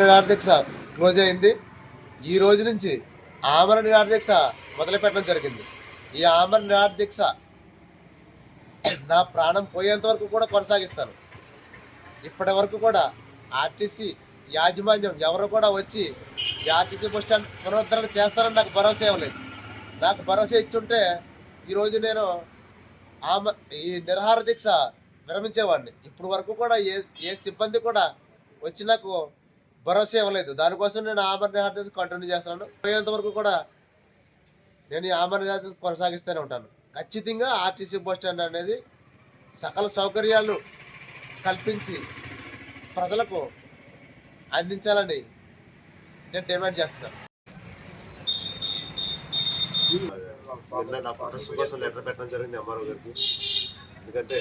నిరాధ్యక్ష close అయింది. ఈ రోజు నుంచి ఆమరణ నిరాధ్యక్ష మొదలు పెట్టడం జరిగింది. ఈ ఆమరణ నిరాధ్యక్ష నా ప్రాణం పోయేంత వరకు కూడా కొనసాగిస్తాను. ఇప్పటి వరకు కూడా ఆర్టీసీ యాజమాన్యం ఎవరు కూడా వచ్చి ఈ ఆర్టీసీ బస్ స్టాండ్ పునరుద్ధరణ చేస్తారని నాకు భరోసా ఇవ్వలేదు. నాకు భరోసా ఇచ్చుంటే ఈరోజు నేను ఆమె ఈ నిరహార దీక్ష విరమించేవాడిని. ఇప్పుడు వరకు కూడా ఏ ఏ సిబ్బంది కూడా వచ్చి నాకు భరోసా ఇవ్వలేదు. దానికోసం నేను ఆమరణ నిరహార కంటిన్యూ చేస్తున్నాను. పోయేంత వరకు కూడా నేను ఈ ఆమరణ నిరహార కొనసాగిస్తూనే ఉంటాను. ఖచ్చితంగా ఆర్టీసీ బస్ స్టాండ్ అనేది సకల సౌకర్యాలు కల్పించి ప్రజలకు అందించాలని నేను డిమాండ్ చేస్తున్నాను. నిన్న నా ప్రొటెస్ట్ కోసం లెటర్ పెట్టడం జరిగింది అమ్మారావు గారికి. ఎందుకంటే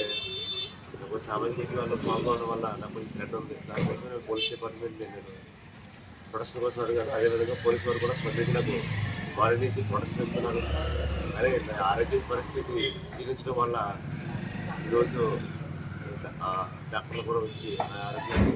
డబ్బు సామాజిక వాళ్ళు పాల్గొనడం వల్ల నాకు కొంచెం థ్రెడ్ ఉంది. దానికోసం నేను పోలీస్ డిపార్ట్మెంట్ నేను ప్రొడక్షన్ కోసం అడిగాను. అదేవిధంగా పోలీస్ వారు కూడా స్పందించి నాకు వారి నుంచి ప్రొడక్షన్ చేస్తున్నారు అలాగే నా ఆరోగ్య పరిస్థితి క్షీణించడం వల్ల ఈరోజు ఆ డాక్టర్లు కూడా వచ్చి ఆరోగ్యాన్ని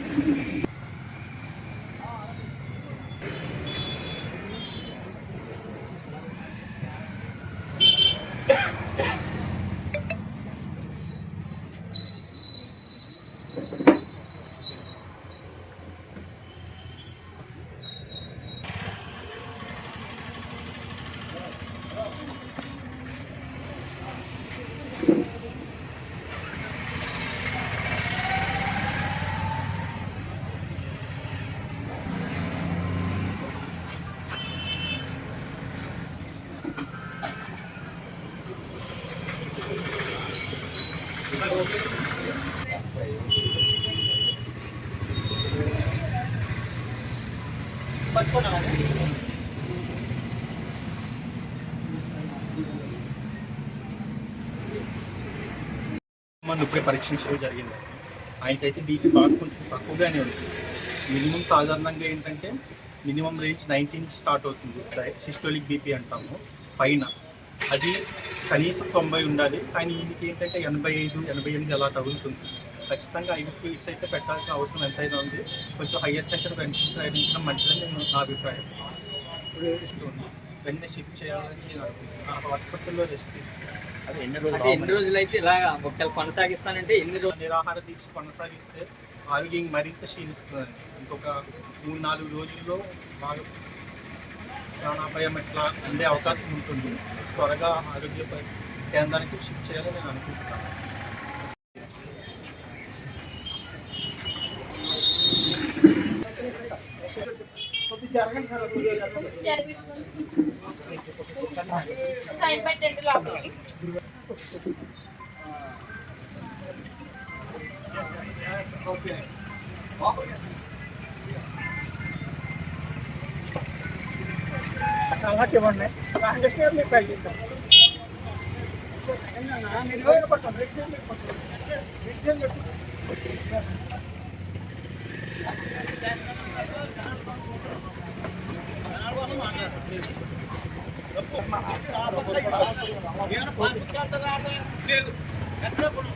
మనం ఇప్పుడే పరీక్షించడం జరిగింది. ఆయనకైతే బీపీ బాగా కొంచెం తక్కువగానే ఉంది. మినిమం సాధారణంగా ఏంటంటే మినిమం రేంజ్ నైన్టీన్ స్టార్ట్ అవుతుంది. సిస్టోలిక్ బీపీ అంటాము. పైన. అది కనీసం తొంభై ఉండాలి. కానీ ఈయనకి ఏంటంటే ఎనభై ఐదు ఎనభై ఎనిమిది అలా తగులుతుంది. ఖచ్చితంగా ఐదు ఫీట్స్ అయితే పెట్టాల్సిన అవసరం ఎంతైనా ఉంది. కొంచెం హయ్యర్ సెంటర్ వెంటనే ప్రయత్నించడం మంచిదని నేను నా అభిప్రాయం. ఇస్తుంది వెంటనే షిఫ్ట్ చేయాలని నేను అనుకుంటున్నాను హాస్పిటల్లో రెస్ట్ తీసుకున్నాను అది ఎన్ని అంటే ఎన్ని రోజులు అయితే ఇలా ఒకవేళ కొనసాగిస్తానంటే ఎన్ని రోజులు నిరాహార దీక్ష కొనసాగిస్తే ఆరోగ్యం మరింత క్షీణిస్తుందండి. ఇంకొక మూడు నాలుగు రోజుల్లో బాగా ప్రాణాపాయం ఎట్లా అందే అవకాశం ఉంటుంది. త్వరగా ఆరోగ్య కేంద్రానికి షిఫ్ట్ చేయాలని నేను అనుకుంటున్నాను. ఓకే నాకు ఇవ్వండి కాంగ్రెస్ గారు మీకు పై చేస్తాను మీరు పట్టండి చెప్పు